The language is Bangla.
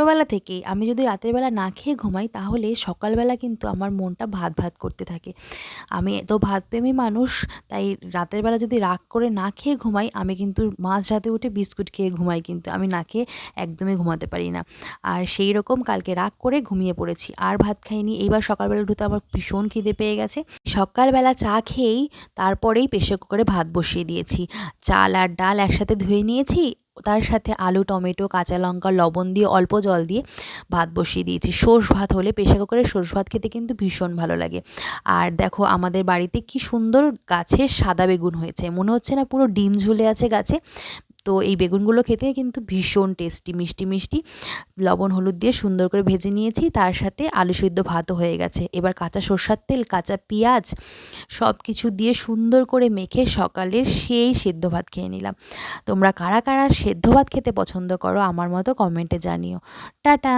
ছোটোবেলা থেকেই আমি যদি রাতের বেলা না খেয়ে ঘুমাই, তাহলে সকালবেলা কিন্তু আমার মনটা ভাত ভাত করতে থাকে। আমি তো ভাতপ্রেমী মানুষ, তাই রাতের বেলা যদি রাগ করে না খেয়ে ঘুমাই, আমি কিন্তু মাঝরাতে উঠে বিস্কুট খেয়ে ঘুমাই কিন্তু। আমি না খেয়ে একদমই ঘুমাতে পারি না। আর সেই রকম কালকে রাগ করে ঘুমিয়ে পড়েছি। আর ভাত খাইনি। এইবার সকালবেলা উঠে আমার ভীষণ খিদে পেয়ে গেছে। সকালবেলা চা খেয়েই তারপরেই প্রেশার কুকারে ভাত বসিয়ে দিয়েছি। চাল আর ডাল একসাথে ধুয়ে নিয়েছি। তার সাথে আলু, টমেটো, কাঁচা লঙ্কা, লবণ দিয়ে অল্প জল দিয়ে ভাত বসিয়ে দিয়েছি। সর্ষ ভাত হলে প্রেশার কুকারে সর্ষ ভাত খেতে কিন্তু ভীষণ ভালো লাগে। আর দেখো, আমাদের বাড়িতে কি সুন্দর গাছের সাদা বেগুন হয়েছে। মনে হচ্ছে না পুরো ডিম ঝুলে আছে গাছে। তো এই বেগুনগুলো খেতে কিন্তু ভীষণ টেস্টি, মিষ্টি মিষ্টি। লবণ, হলুদ দিয়ে সুন্দর করে ভেজে নিয়েছি, তার সাথে আলু সিদ্ধ ভাতও হয়ে গেছে। এবার কাঁচা সর্ষার তেল, কাঁচা পেঁয়াজ সব কিছু দিয়ে সুন্দর করে মেখে সকালের সেই সেদ্ধ ভাত খেয়ে নিলাম। তোমরা কারা কারা সেদ্ধ ভাত খেতে পছন্দ করো, আমার মতো কমেন্টে জানিও। টাটা!